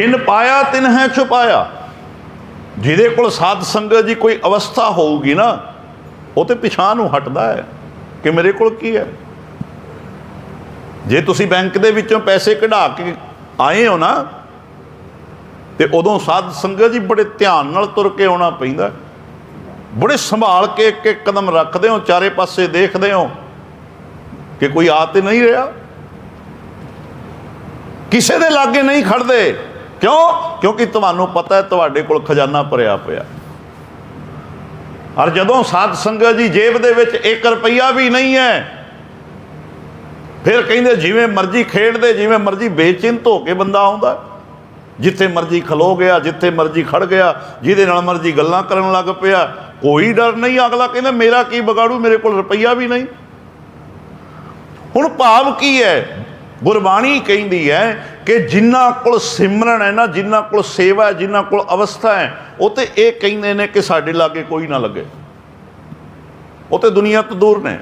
ਇਨ ਪਾਇਆ, ਤਿਨ ਹੈ ਛੁਪਾਇਆ। ਜਿਹਦੇ ਕੋਲ ਸਾਧ ਸੰਗਤ ਦੀ ਕੋਈ ਅਵਸਥਾ ਹੋਊਗੀ ਨਾ, ਉਹ ਤੇ ਪਿਛਾਂ ਨੂੰ ਹਟਦਾ ਹੈ। ਕਿ ਮੇਰੇ ਕੋਲ ਕੀ ਹੈ? ਜੇ ਤੁਸੀਂ ਬੈਂਕ ਦੇ ਵਿੱਚੋਂ ਪੈਸੇ ਕਢਾ ਕੇ ਆਏ ਹੋ ਨਾ, ਤੇ ਉਦੋਂ ਸਾਧ ਸੰਗਤ ਜੀ ਬੜੇ ਧਿਆਨ ਨਾਲ ਤੁਰ ਕੇ ਆਉਣਾ ਪੈਂਦਾ ਬੜੇ ਸੰਭਾਲ ਕੇ ਇੱਕ ਇੱਕ ਕਦਮ ਰੱਖਦੇ ਹੋ, ਚਾਰੇ ਪਾਸੇ ਦੇਖਦੇ ਹੋ, ਕਿ ਕੋਈ ਆ ਤੇ ਨਹੀਂ ਰਿਹਾ। ਕਿਸੇ ਦੇ ਲਾਗੇ ਨਹੀਂ ਖੜਦੇ। ਕਿਉਂ? ਕਿਉਂਕਿ ਤੁਹਾਨੂੰ ਪਤਾ ਹੈ ਤੁਹਾਡੇ ਕੋਲ ਖਜ਼ਾਨਾ ਭਰਿਆ ਪਿਆ। ਔਰ ਜਦੋਂ ਸਾਧ ਸੰਗਤ ਜੀ ਜੇਬ ਦੇ ਵਿੱਚ 1 ਰੁਪਈਆ ਵੀ ਨਹੀਂ ਹੈ, ਫਿਰ ਕਹਿੰਦੇ ਜਿਵੇਂ ਮਰਜ਼ੀ ਖੇਡਦੇ, ਜਿਵੇਂ ਮਰਜ਼ੀ ਬੇਚਿੰਤ ਹੋ ਕੇ ਬੰਦਾ ਆਉਂਦਾ। ਜਿੱਥੇ ਮਰਜ਼ੀ ਖਲੋ ਗਿਆ, ਜਿੱਥੇ ਮਰਜ਼ੀ ਖੜ ਗਿਆ, ਜਿਹਦੇ ਨਾਲ ਮਰਜ਼ੀ ਗੱਲਾਂ ਕਰਨ ਲੱਗ ਪਿਆ। ਕੋਈ ਡਰ ਨਹੀਂ, ਅਗਲਾ ਕਹਿੰਦਾ ਮੇਰਾ ਕੀ ਵਿਗਾੜੂ, ਮੇਰੇ ਕੋਲ ਰੁਪਈਆ ਵੀ ਨਹੀਂ। ਹੁਣ ਭਾਵ ਕੀ ਹੈ? ਗੁਰਬਾਣੀ ਕਹਿੰਦੀ ਹੈ ਕਿ ਜਿਨ੍ਹਾਂ ਕੋਲ ਸਿਮਰਨ ਹੈ ਨਾ, ਜਿਨ੍ਹਾਂ ਕੋਲ ਸੇਵਾ ਹੈ, ਜਿਨ੍ਹਾਂ ਕੋਲ ਅਵਸਥਾ ਹੈ, ਉਹ ਤੇ ਇਹ ਕਹਿੰਦੇ ਨੇ ਕਿ ਸਾਡੇ ਲਾਗੇ ਕੋਈ ਨਾ ਲੱਗੇ। ਉਹ ਤੇ ਦੁਨੀਆ ਤੋਂ ਦੂਰ ਨੇ।